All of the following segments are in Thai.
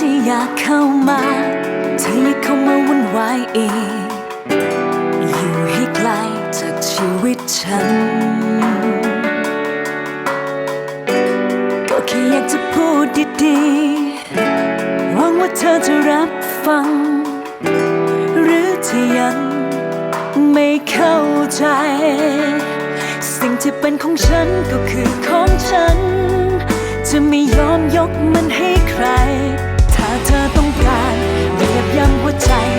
ที่อยากเข้ามาเธออย่าเข้ามาวุ่นวายอีก อยู่ให้ไกลจากชีวิตฉัน ก็แค่อยากจะพูดดีๆหวังว่าเธอจะรับฟัง หรือที่ยังไม่เข้าใจ สิ่งที่เป็นของฉันก็คือของฉัน จะไม่ยอมยกมันให้ใคร บ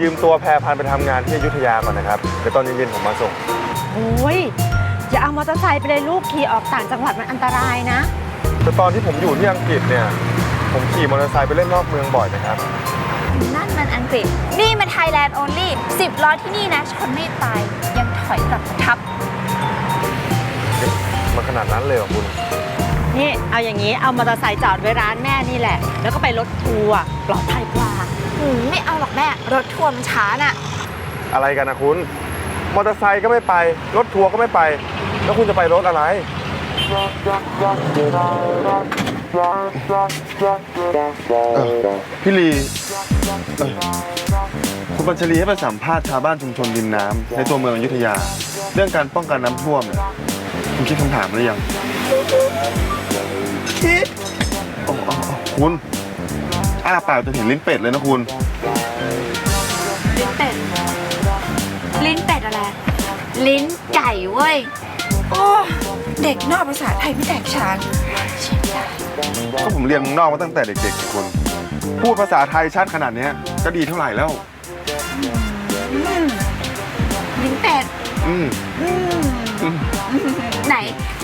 ยืมตัวแพรพันธุ์ไปทำงานที่อยุธยาก่อนนะครับ เดี๋ยวตอนเย็นๆผมมาส่ง โอ้ยอย่าเอามอเตอร์ไซค์ไปเลยลูกขี่ออกต่างจังหวัดมันอันตรายนะ แต่ตอนที่ผมอยู่ที่อังกฤษเนี่ย ผมขี่มอเตอร์ไซค์ไปเล่นนอกเมืองบ่อยนะครับ นั่นมันอังกฤษ นี่มันไทยแลนด์โอลี่สิบล้อที่นี่นะชนไม่ตาย ยังถอยกลับมาทับ มันขนาดนั้นเลยเหรอคุณ นี่เอาอย่างนี้เอามอเตอร์ไซค์จอดไว้ร้านแม่นี่แหละ แล้วก็ไปรถทัวร์ปลอดภัยกว่าหืมไม่เอาหรอกแม่ รถทัวร์มันช้าน่ะ อะไรกันนะคุณ มอเตอร์ไซค์ก็ไม่ไป รถทัวร์ก็ไม่ไป แล้วคุณจะไปรถอะไร เออพี่ลีเออคุณบัญชลีให้ไปสัมภาษณ์ชาวบ้านชุมชนริมน้ำในตัวเมืองอยุธยา เรื่องการป้องกันน้ำท่วมเนี่ยคุณคิดคำถามหรือยังคิด โอ้โอ้โอ้คุณอ้าปากจนเห็นลิ้นเป็ดเลยนะคุณ ลิ้นเป็ด ลิ้นเป็ดอะไร ลิ้นไก่เว้ย โอ้ เด็กนอกภาษาไทยไม่แตกฉานก็ผมเรียนเมืองนอกมาตั้งแต่เด็กๆสิคุณ พูดภาษาไทยชัดขนาดเนี้ยก็ดีเท่าไหร่แล้ว ลิ้นเป็ด อืม ไหนอ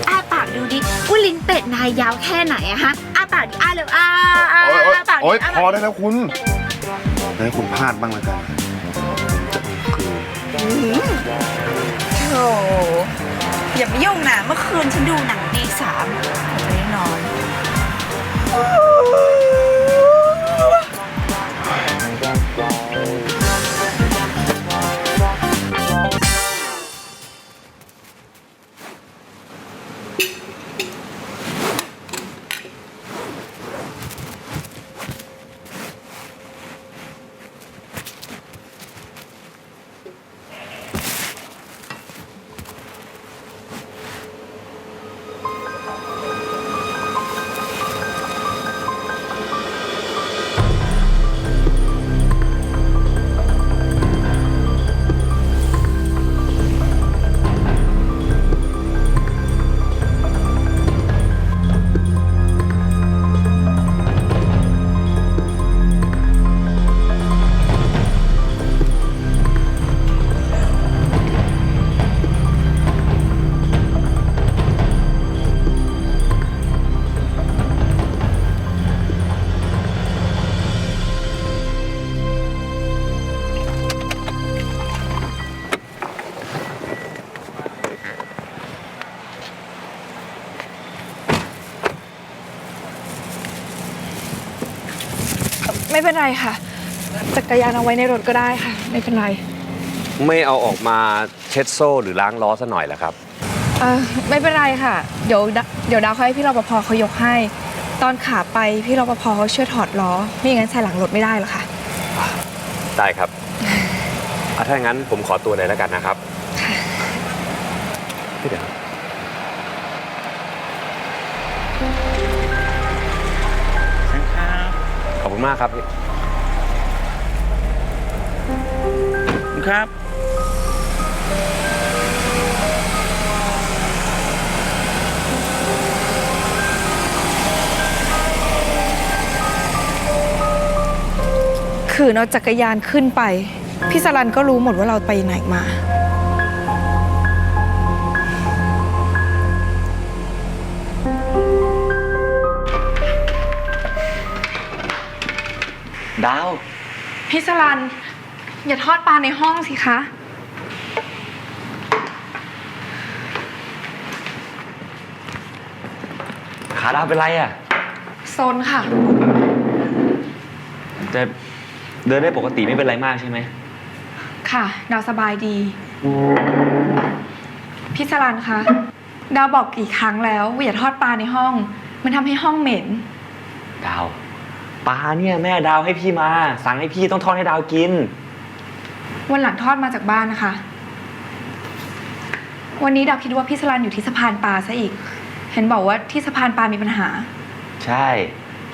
้าปาก ดูดิว่าลิ้นเป็ดนายยาวแค่ไหนอะฮะอ้าปากดิอ้าเร็วอ้าอ้าโอ๊ยโอ๊ยอ้าปากดิโอ๊ยอ้าพปากอได้แล้วคุณจะให้คุณพลาดบ้างแล้วกันจะคือโธ่อย่ามายุ่งนะเมื่อคืนฉันดูหนังตีสามจะได้นอน เป็นไรค่ะ จักรยานเอาไว้ในรถก็ได้ค่ะ ไม่เป็นไร ไม่เอาออกมาเช็ดโซ่หรือล้างล้อซะหน่อยละครับ เออไม่เป็นไรค่ะ เดี๋ยวดเดี๋ยวดาวค่อยให้พี่รปภเขายกให้ ตอนขาไปพี่รปภเขาช่วยถอดล้อ ไม่อย่างนั้นใส่หลังรถไม่ได้หรอกค่ะ ได้ครับอะถ้าอย่างนั้นผมขอตัวเลยแล้วกันนะครับ มากครับพี่ครับ ขืนเอาจักรยานขึ้นไป พี่สลันก็รู้หมดว่าเราไปไหนมา ดาว พี่สลัน อย่าทอดปลาในห้องสิคะ ขาดาวเป็นไรอะ โซนค่ะ แต่เดินได้ปกติไม่เป็นไรมากใช่ไหม ค่ะ ดาวสบายดี พี่สลันคะ ดาวบอกกี่ครั้งแล้วว่าอย่าทอดปลาในห้อง มันทำให้ห้องเหม็น ดาว ปลาเนี่ยแม่ดาวให้พี่มา สั่งให้พี่ต้องทอดให้ดาวกิน วันหลังทอดมาจากบ้านนะคะ วันนี้ดาวคิดว่าพี่สลันอยู่ที่สะพานปลาซะอีก เห็นบอกว่าที่สะพานปลามีปัญหา ใช่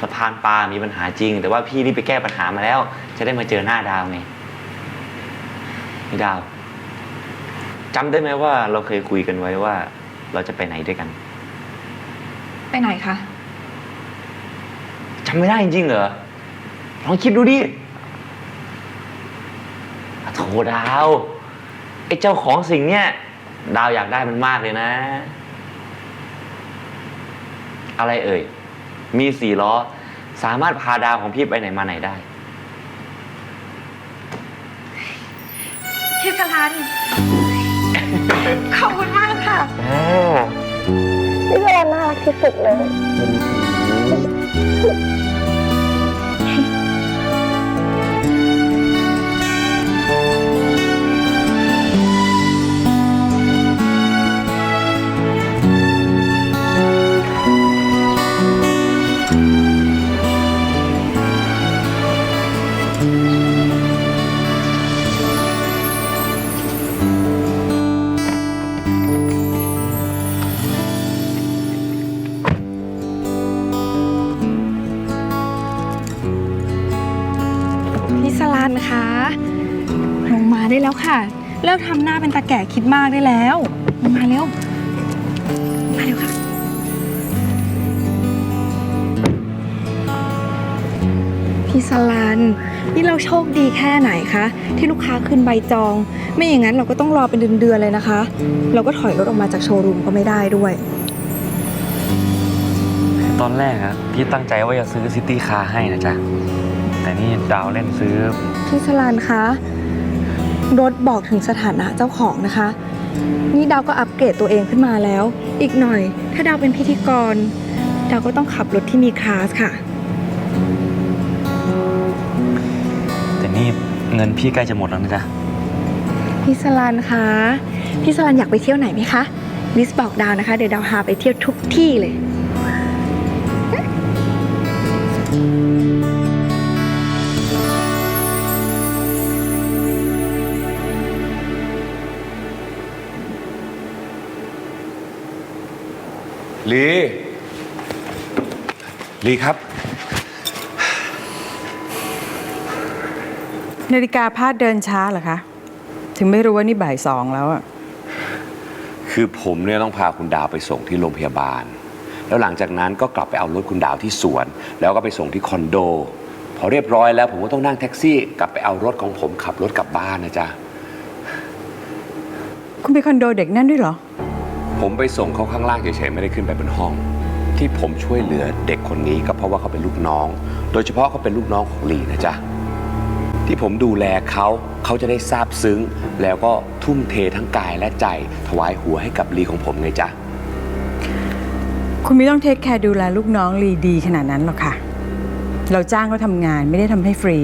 สะพานปลามีปัญหาจริง แต่ว่าพี่รีบไปแก้ปัญหามาแล้ว จะได้มาเจอหน้าดาวไงนี่ดาวจำได้ไหมว่าเราเคยคุยกันไว้ว่า เราจะไปไหนด้วยกัน ไปไหนคะ จำไม่ได้จริงๆเหรอ ลองคิดดูดิอะโถดาว ไอ้เจ้าของสิ่งเนี้ยดาวอยากได้มันมากเลยนะ อะไรเอ่ย มีสี่ล้อ สามารถพาดาวของพี่ไปไหนมาไหนได้ พี่สลัน ขอบคุณมากค่ะ พี่สลันน่ารักที่สุดเลย พี่ เลิกทำหน้าเป็นตาแก่คิดมากได้แล้วลงมาเร็ว มาเร็วค่ะ พี่สลัน นี่เราโชคดีแค่ไหนคะ ที่ลูกค้าขึ้นใบจอง ไม่อย่างนั้นเราก็ต้องรอเป็นเดือนๆเลยนะคะ เราก็ถอยรถออกมาจากโชว์รูมก็ไม่ได้ด้วย ตอนแรกอะพี่ตั้งใจว่าจะซื้อซิตี้คาร์ให้นะจ๊ะ แต่นี่ดาวเล่นซื้อ พี่สลันคะ รถบอกถึงสถานะเจ้าของนะคะ นี่ดาวก็อัปเกรดตัวเองขึ้นมาแล้ว อีกหน่อย ถ้าดาวเป็นพิธีกร ดาวก็ต้องขับรถที่มีคลาสค่ะ แต่นี่เงินพี่ใกล้จะหมดแล้วนะจ๊ะพี่สลันคะพี่สลันอยากไปเที่ยวไหนไหมคะลิสบอกดาวนะคะ เดี๋ยวดาวพาไปเที่ยวทุกที่เลย ลีลีครับ นาฬิกาพาดเดินช้าเหรอคะ ถึงไม่รู้ว่านี่บ่ายสองแล้วอะคือผมเนี่ยต้องพาคุณดาวไปส่งที่โรงพยาบาล แล้วหลังจากนั้นก็กลับไปเอารถคุณดาวที่สวน แล้วก็ไปส่งที่คอนโด พอเรียบร้อยแล้วผมก็ต้องนั่งแท็กซี่ กลับไปเอารถของผมขับรถกลับบ้านนะจ๊ะ คุณไปคอนโดเด็กนั่นด้วยเหรอ ผมไปส่งเขาข้างล่างเฉยๆไม่ได้ขึ้นไปบนห้อง ที่ผมช่วยเหลือเด็กคนนี้ก็เพราะว่าเขาเป็นลูกน้อง โดยเฉพาะเขาเป็นลูกน้องของลีนะจ๊ะที่ผมดูแลเขาเขาจะได้ซาบซึ้ง แล้วก็ทุ่มเททั้งกายและใจ ถวายหัวให้กับลีของผมไงจ๊ะคุณไม่ต้องเทคแคร์ดูแลลูกน้องลีดีขนาดนั้นหรอกค่ะ เราจ้างเขาทำงานไม่ได้ทำให้ฟรี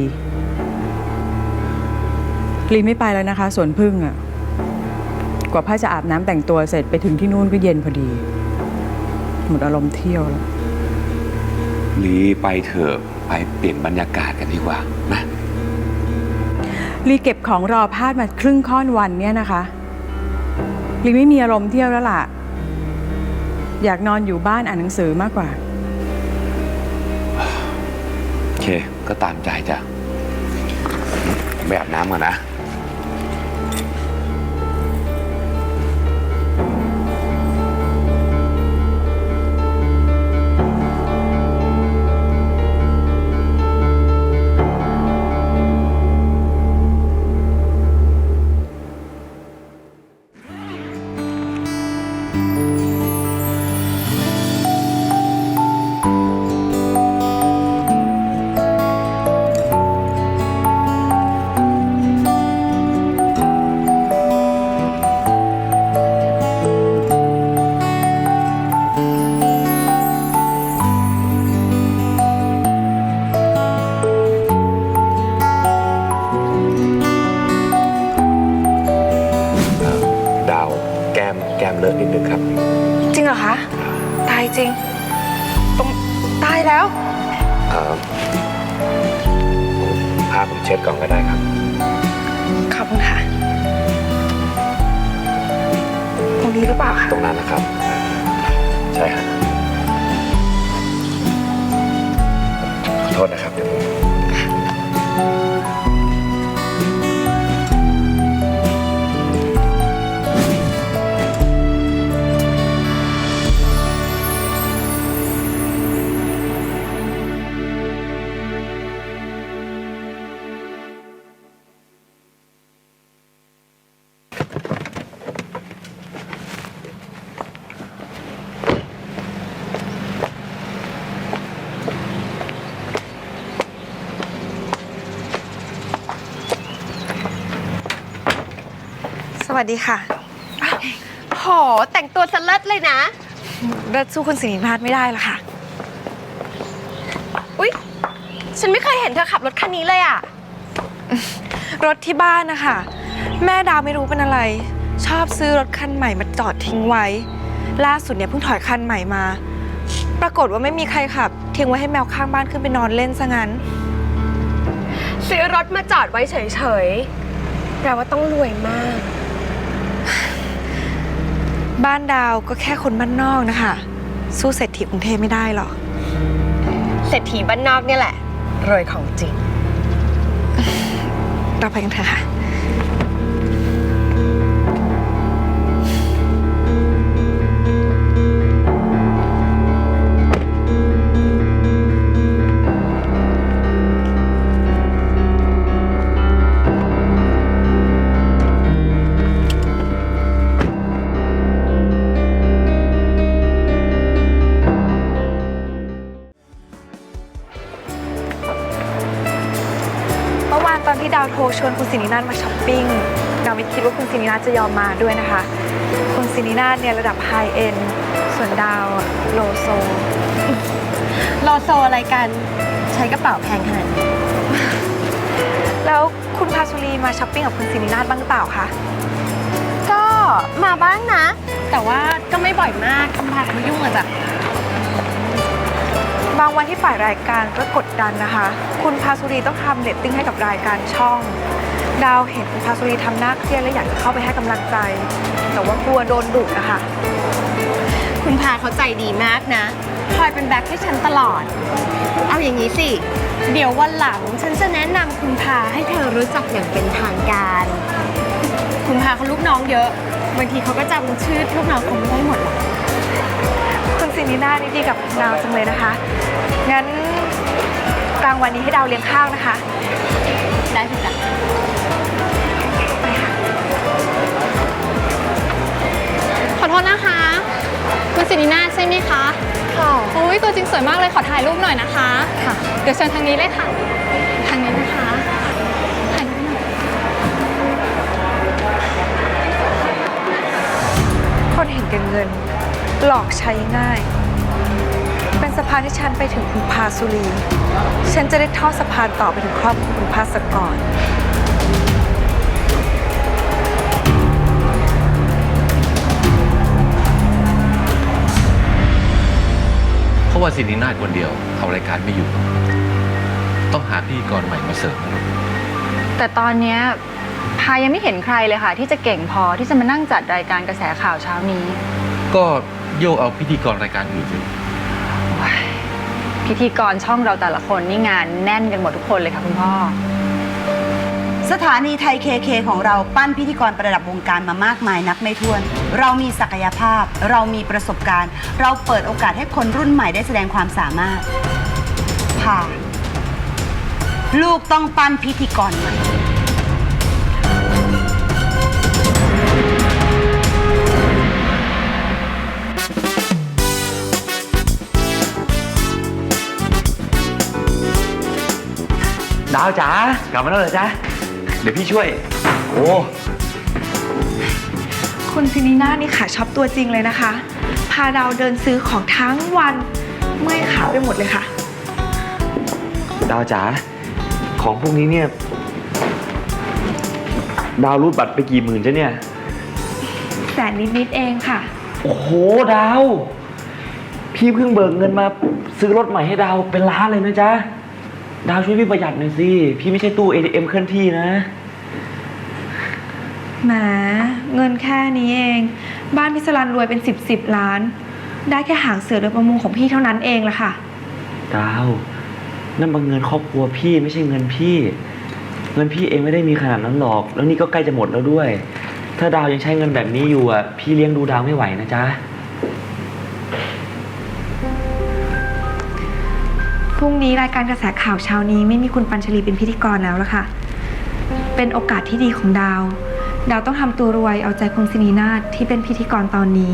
ลีไม่ไปแล้วนะคะสวนพึ่งอะ กว่าพ่อจะอาบน้ำแต่งตัวเสร็จไปถึงที่นู่นก็เย็นพอดี หมดอารมณ์เที่ยวแล้วลีไปเถอะไปเปลี่ยนบรรยากาศกันดีกว่านะลีเก็บของรอพาดมาครึ่งค่อนวันเนี่ยนะคะลีไม่มีอารมณ์เที่ยวแล้วล่ะ อยากนอนอยู่บ้านอ่านหนังสือมากกว่า โอเค ก็ตามใจจ้ะไปอาบน้ำก่อนนะ ษนะครับ วผมสวัสดีค่ะโหแต่งตัวสเลิศเลยนะเลิศสู้คุณสิรินาถไม่ได้ละค่ะ อุ๊ย ฉันไม่เคยเห็นเธอขับรถคันนี้เลยอะ รถที่บ้านนะคะแม่ดาวไม่รู้เป็นอะไร ชอบซื้อรถคันใหม่มาจอดทิ้งไว้ ล่าสุดเนี่ยเพิ่งถอยคันใหม่มา ปรากฏว่าไม่มีใครขับทิ้งไว้ให้แมวข้างบ้านขึ้นไปนอนเล่นซะงั้น ซื้อรถมาจอดไว้เฉยๆแปลว่าต้องรวยมาก บ้านดาวก็แค่คนบ้านนอกนะคะ สู้เศรษฐีกรุงเทพไม่ได้หรอก เศรษฐีบ้านนอกเนี่ยแหละรวยของจริง เราไปกันเถอะค่ะ อวานตอนที่ดาวโทรชวนคุณสินินาถมาช้อปปิ้ง ดาวไม่คิดว่าคุณสินินาถจะยอมมาด้วยนะคะ คุณสินินาถเนี่ยระดับไฮเอ็นส่วนดาวอะโลโซ โลโซอะไรกันใช้กระเป๋าแพงขนาดนี้แล้วคุณพาสุรีมาช้อปปิ้งกับคุณสินินาถบ้างหรือเปล่าคะ ก็มาบ้างนะ แต่ว่าก็ไม่บ่อยมากคุณพาเขายุ่งอะจ้ะบางวันที่ฝ่ายรายการก็กดดันนะคะ คุณพาสุรีต้องทำเรตติ้งให้กับรายการช่อง ดาวเห็นคุณพาสุรีทำหน้าเครียดและอยากจะเข้าไปให้กำลังใจ แต่ว่ากลัวโดนดุนะคะ คุณพาเขาใจดีมากนะ คอยเป็นแบ็คให้ฉันตลอด เอาอย่างนี้สิ เดี๋ยววันหลังฉันจะแนะนำคุณพาให้เธอรู้จักอย่างเป็นทางการ คุณพาเขาลูกน้องเยอะ บางทีเขาก็จำชื่อลูกน้องเขาไม่ได้หมดหรอกคุณสินินาถนี่ดีกับดาวจังเลยนะคะ งั้นกลางวันนี้ให้ดาวเลี้ยงข้าวนะคะ ได้สิจ้ะขอโทษนะคะ คุณสินินาถใช่ไหมคะค่ะโอ้ยตัวจริงสวยมากเลยขอถ่ายรูปหน่อยนะคะ ค่ะ เดี๋ยวเชิญทางนี้เลยค่ะ ทางนี้นะคะ คนเห็นแก่เงิน หลอกใช้ง่าย เป็นสะพานให้ฉันไปถึงคุณพาสุรี ฉันจะได้ทอดสะพานต่อไปถึงครอบครัวคุณพาสกรเพราะว่าสินีนาฏคนเดียวเอารายการไม่อยู่ ต้องหาพธี่กรใหม่มาเสริมนะลูก แต่ตอนเนี้ย พายังไม่เห็นใครเลยค่ะ ที่จะเก่งพอที่จะมานั่งจัดรายการกระแสข่าวเช้านี้ ก็โยกเอาพิธีกรรายการอื่นสิพิธีกรช่องเราแต่ละคนนี่งานแน่นกันหมดทุกคนเลยค่ะคุณพ่อ สถานีไทยเคเคของเราปั้นพิธีกรประดับวงการมามากมายนับไม่ถ้วน เรามีศักยภาพ เรามีประสบการณ์ เราเปิดโอกาสให้คนรุ่นใหม่ได้แสดงความสามารถ ค่ะ ลูกต้องปั้นพิธีกรใหม่ ดาวจ๋ากลับมาแล้วเหรอจ๊ะ เดี๋ยวพี่ช่วย โอ้คุณซินีนานี่ขาช็อปตัวจริงเลยนะคะ พาดาวเดินซื้อของทั้งวันเมื่อยขาไปหมดเลยค่ะ ดาวจ๋าของพวกนี้เนี่ย ดาวรูดบัตรไปกี่หมื่นจ้ะเนี่ย แสนนิดๆเองค่ะ โอ้โหดาว พี่เพิ่งเบิกเงินมาซื้อรถใหม่ให้ดาวเป็นล้านเลยนะจ๊ะ ดาวช่วยพี่ประหยัดหน่อยสิ พี่ไม่ใช่ตู้ ATM เคลื่อนที่นะ แหมเงินแค่นี้เอง บ้านพิศรันรวยเป็น10บสล้าน ได้แค่หางเสือโดยประมงของพี่เท่านั้นเองละค่ะ ดาว นั่นบางเงินครอบครัวพี่ไม่ใช่เงินพี่ เงินพี่เองไม่ได้มีขนาดนั้นหรอก แล้วนี่ก็ใกล้จะหมดแล้วด้วย ถ้าดาวยังใช้เงินแบบนี้อยู่อะ พี่เลี้ยงดูดาวไม่ไหวนะจ๊ะ รุ่งนี้รายการกระแสข่าวเช้านี้ไม่มีคุณปัญชลีเป็นพิธีกรแล้วละค่ะ เป็นโอกาสที่ดีของดาว ดาวต้องทำตัวรวยเอาใจคุณซินีนาถที่เป็นพิธีกรตอนนี้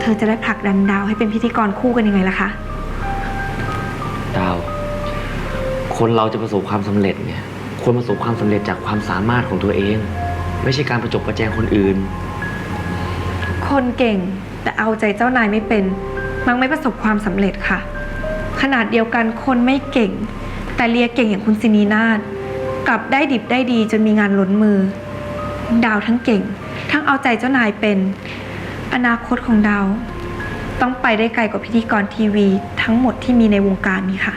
เธอจะได้ผลักดันดาวให้เป็นพิธีกรคู่กันยังไงล่ะคะ ดาว คนเราจะประสบความสำเร็จเนี่ยควรประสบความสำเร็จจากความสามารถของตัวเอง ไม่ใช่การประจบประแจงคนอื่น คนเก่งแต่เอาใจเจ้านายไม่เป็น มักไม่ประสบความสำเร็จค่ะ ขนาดเดียวกันคนไม่เก่ง แต่เลียเก่งอย่างคุณซินีนาฏกลับได้ดิบได้ดีจนมีงานล้นมือ ดาวทั้งเก่ง ทั้งเอาใจเจ้านายเป็น อนาคตของดาว ต้องไปได้ไกลกว่าพิธีกรทีวี ทั้งหมดที่มีในวงการนี้ค่ะ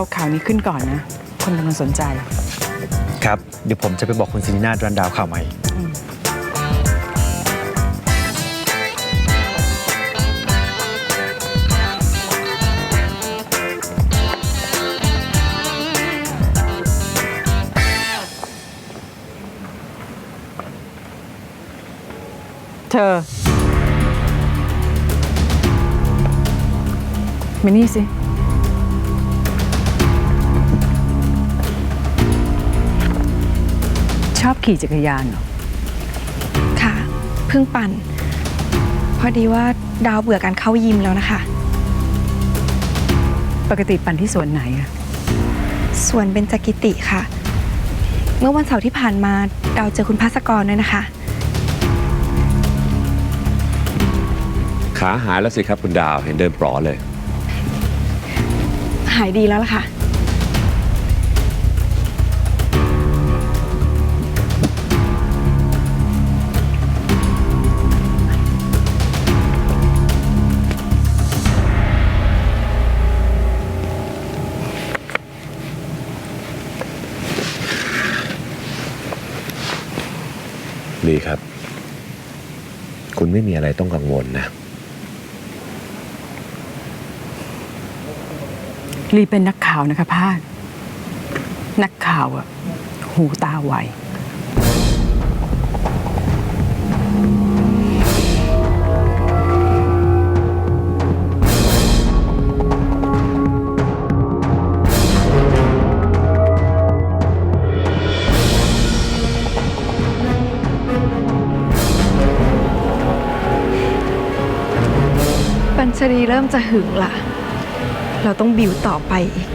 เดี๋ยวเอาข่าวนี้ขึ้นก่อนนะ คนกำลังสนใจ ครับ เดี๋ยวผมจะไปบอกคุณซินีนารันดาวข่าวใหม่ เธอมานี่สิ อบขี่จักรยานเหรอ ค่ะ เพิ่งปั่น พอดีว่าดาวเบื่อการเข้ายิมแล้วนะคะ ปกติปั่นที่สวนไหนอะส่วนเบญจกิติค่ะ เมื่อวันเสาร์ที่ผ่านมาดาวเจอคุณภาสกรด้วยนะคะ ขาหายแล้วสิครับคุณดาวเห็นเดินปลอเลย หายดีแล้วล่ะค่ะ ดีครับ คุณไม่มีอะไรต้องกังวลนะ ลีเป็นนักข่าวนะคะพาดนักข่าวอะหูตาไว ชรีเริ่มจะหึงละเราต้องบิวต่อไปอีก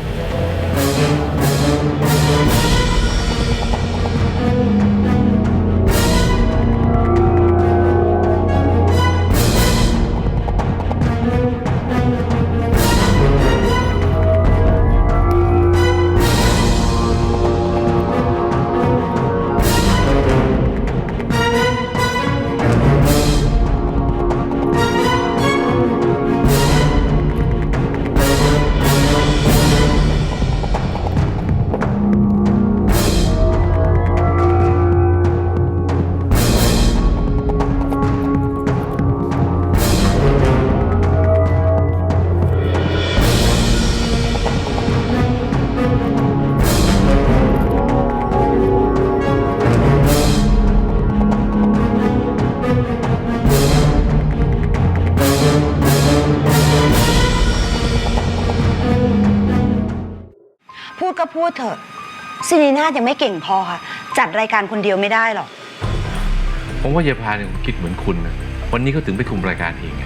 ซิยังไม่เก่งพอค่ะ จัดรายการคนเดียวไม่ได้หรอก ผมว่ายายพาเนี่ยคิดเหมือนคุณนะวันนี้เขาถึงไปคุมรายการเองไง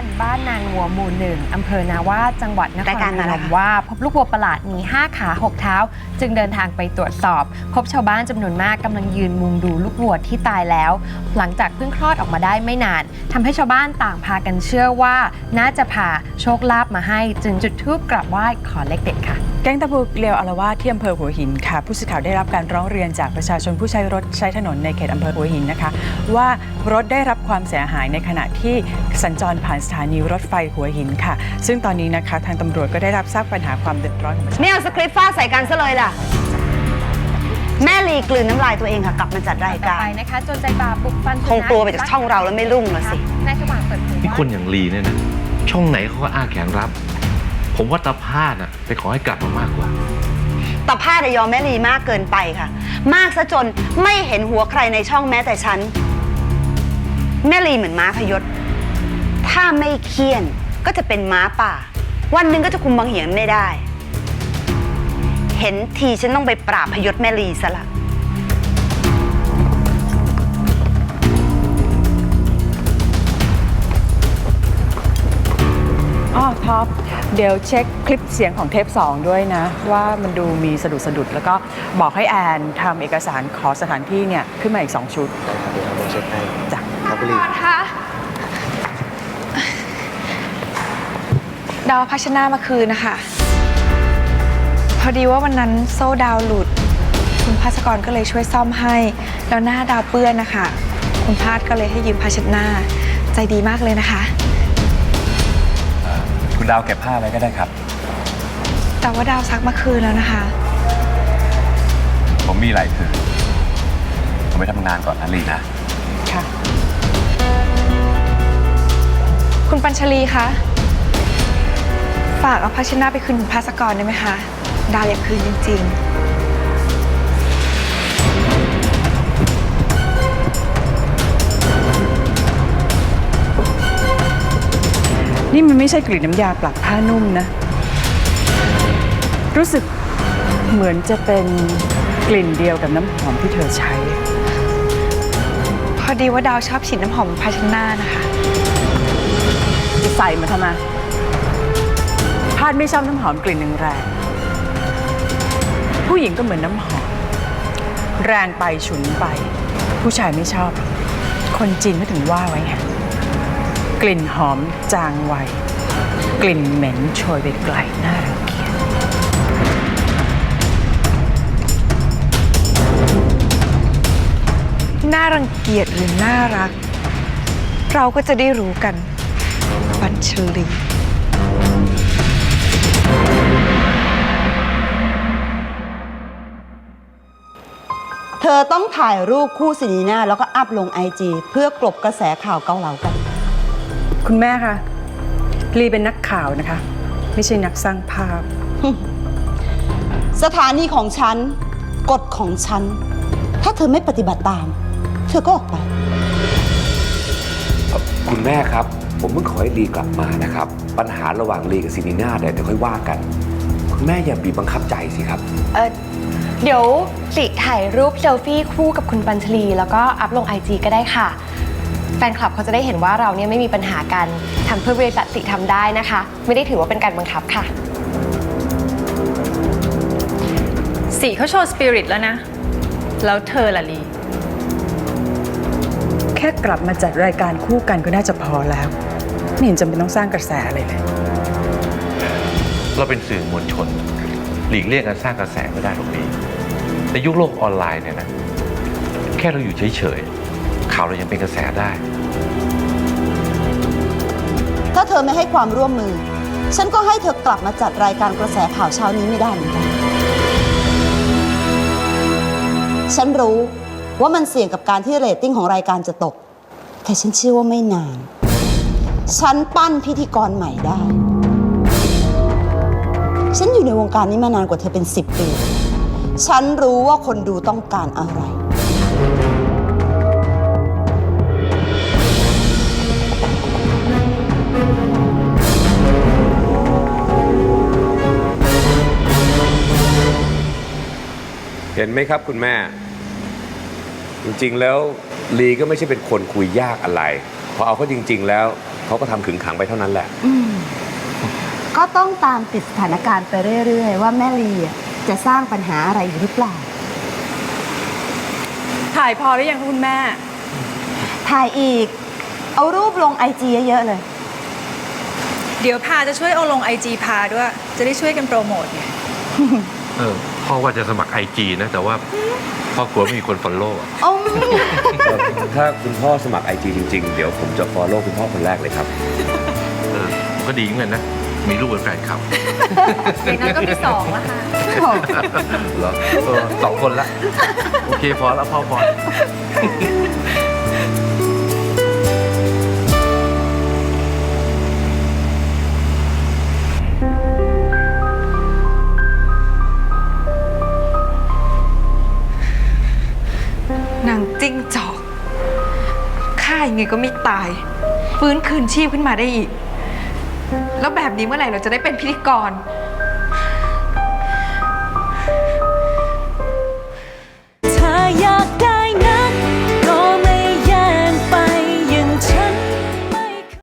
าวบ้านบ้านนางวัวหมู่หนึ่งอำเภอนาว่าจังหวัดนครรายการพมานแล้วมค่ะ ว่า พบลูกวัวประหลาดมี 5 ขา 6 เท้า จึงเดินทางไปตรวจสอบ พบชาวบ้านจำนวนมากกำลังยืนมุงดูลูกวัวที่ตายแล้ว หลังจากเพิ่งคลอดออกมาได้ไม่นานทำให้ชาวบ้านต่างพากันเชื่อว่า น่าจะพาโชคลาภมาให้ จึงจุดธูปกราบไหว้ขอเลขเด็ดค่ะ แก๊งตะบุกเลียวอารวาสที่อำเภอหัวหินค่ะ ผู้สื่อข่าวได้รับการร้องเรียนจากประชาชนผู้ใช้รถใช้ถนนในเขตอำเภอหัวหินนะคะ ว่ารถได้รับความเสียหายในขณะที่สัญจรผ่านสถานีรถไฟหัวหินค่ะ ซึ่งตอนนี้นะคะทางตำรวจก็ได้รับทราบปัญหาความเดือดร้อนของประชาชน ไม่เอาสคริปต์ฟาดใส่กันซะเลยล่ะ แม่ลีกลืนน้ำลายตัวเองค่ะ กลับมาจัดรายต่อการไปนะคะจนใจบาปบุกฟันคงกลัวไปจากช่องเราแล้วไม่รุ่งละสิ นายสว่างเปิดเผยนี่ว่าคนอย่างลีเนี่ยนะช่องไหนเขาก็อ้าแขนรับ ผมว่าตาพาดน่ะไปขอให้กลับมามากกว่าแต่พลาดอะยอมแม่ลีมากเกินไปค่ะ มากซะจนไม่เห็นหัวใครในช่องแม้แต่ฉัน แม่ลีเหมือนม้าพยศ ถ้าไม่เคี่ยนก็จะเป็นม้าป่า วันหนึ่งก็จะคุมบังเหียนไม่ได้ เห็นทีฉันต้องไปปราบพยศแม่ลีซะละอ๋อท็อปเดี๋ยวเช็คคลิปเสียงของเทป 2 ด้วยนะ ว่ามันดูมีสะดุดสะดุด แล้วก็บอกให้แอนทำเอกสารขอสถานที่เนี่ย ขึ้นมาอีก 2 ชุดเดี๋ยวผมเช็คให้ จ้ะ ครับพี่ลีคะดาวพัชนามาคืนนะคะ พอดีว่าวันนั้นโซ่ดาวหลุด คุณภาสกรก็เลยช่วยซ่อมให้ แล้วหน้าดาวเปื้อนนะคะ คุณพาดก็เลยให้ยืมผ้าเช็ดหน้าใจดีมากเลยนะคะ คุณดาวเก็บผ้าไว้ก็ได้ครับ แต่ว่าดาวซักมาคืนแล้วนะคะ ผมมีอะไรคือผมไปทำงานก่อนนะลีนะ ค่ะ คุณปัญชลีคะ ฝากเอาผ้าเช็ดหน้าไปคืนคุณภาสกรได้ไหมคะ ดาวอยากคืนจริง ๆนี่มันไม่ใช่กลิ่นน้ำยาปรับผ้านุ่มนะ รู้สึกเหมือนจะเป็นกลิ่นเดียวกับน้ำหอมที่เธอใช้ พอดีว่าดาวชอบฉีดน้ำหอมภาชนะนะคะจะ ใส่มาทำไมพาดไม่ชอบน้ำหอมกลิ่นแรง ผู้หญิงก็เหมือนน้ำหอม แรงไปฉุนไป ผู้ชายไม่ชอบ คนจีนก็ถึงว่าไว้ไงกลิ่นหอมจางไว กลิ่นเหม็นโชยไปไกลน่ารังเกียจน่ารังเกียจหรือน่ารัก เราก็จะได้รู้กัน ชลีเธอต้องถ่ายรูปคู่สินีนาแล้วก็อัพลงไอจีเพื่อกลบกระแสข่าวเกาเหลากัน คุณแม่คะลีเป็นนักข่าวนะคะ ไม่ใช่นักสร้างภาพ สถานีของฉัน กฎของฉัน ถ้าเธอไม่ปฏิบัติตาม เธอก็ออกไป คุณแม่ครับ ผมเพิ่งขอให้ลีกลับมานะครับ ปัญหาระหว่างลีกับซินีนาเนี่ยเดี๋ยวค่อยว่ากัน คุณแม่อย่าบีบบังคับใจสิครับ เออเดี๋ยวสิถ่ายรูปเซลฟี่คู่กับคุณปัญชลี แล้วก็อัพลงไอจีก็ได้ค่ะ แฟนคลับเขาจะได้เห็นว่าเราเนี่ยไม่มีปัญหากันทำเพื่อบริษัทสิทำได้นะคะ ไม่ได้ถือว่าเป็นการบังคับค่ะ สีเขาโชว์สปิริตแล้วนะ แล้วเธอล่ะลี แค่กลับมาจัดรายการคู่กันก็น่าจะพอแล้ว ไม่เห็นจำเป็นต้องสร้างกระแสอะไรเลย เราเป็นสื่อมวลชน หลีกเลี่ยงการสร้างกระแสไม่ได้หรอกพี่ในยุคโลกออนไลน์เนี่ยนะ แค่เราอยู่เฉยๆ ข่าวเรายังเป็นกระแสได้ ถ้าเธอไม่ให้ความร่วมมือ ฉันก็ให้เธอกลับมาจัดรายการกระแสข่าวเช้านี้ไม่ได้เหมือนกัน ฉันรู้ว่ามันเสี่ยงกับการที่เรตติ้งของรายการจะตก แต่ฉันเชื่อว่าไม่นาน ฉันปั้นพิธีกรใหม่ได้ ฉันอยู่ในวงการนี้มานานกว่าเธอเป็น10ปี ฉันรู้ว่าคนดูต้องการอะไร เห็นไหมครับคุณแม่ จริงๆแล้วลีก็ไม่ใช่เป็นคนคุยยากอะไร พอเอาเขาจริง ๆ แล้ว เขาก็ทำขึงขังไปเท่านั้นแหละ อืมก็ต้องตามติดสถานการณ์ไปเรื่อยๆ ว่าแม่ลีอะจะสร้างปัญหาอะไรอยู่หรือเปล่า ถ่ายพอหรือยังคะคุณแม่ ถ่ายอีก เอารูปลงไอจีเยอะๆเลย เดี๋ยวพาจะช่วยเอาลงไอจีพาด้วย จะได้ช่วยกันโปรโมทไงเออพ่อว่าจะสมัครไอจีนะ แต่ว่า พ่อกลัวไม่มีคนฟอลโล่ถ้าคุณพ่อสมัครไอจีจริง ๆ เดี๋ยวผมจะฟอลโล่คุณพ่อคนแรกเลยครับ เออก็ดีเหมือนกันนะ มีลูกเป็นแฟนคลับอย่างนั้นก็มีสองแล้วค่ะเหรอเออสองคนละ โอเคพอแล้วพ่อพอ จิ้งจอกฆ่ายังไงก็ไม่ตาย ฟื้นคืนชีพขึ้นมาได้อีก แล้วแบบนี้เมื่อไหร่เราจะได้เป็นพิธีกร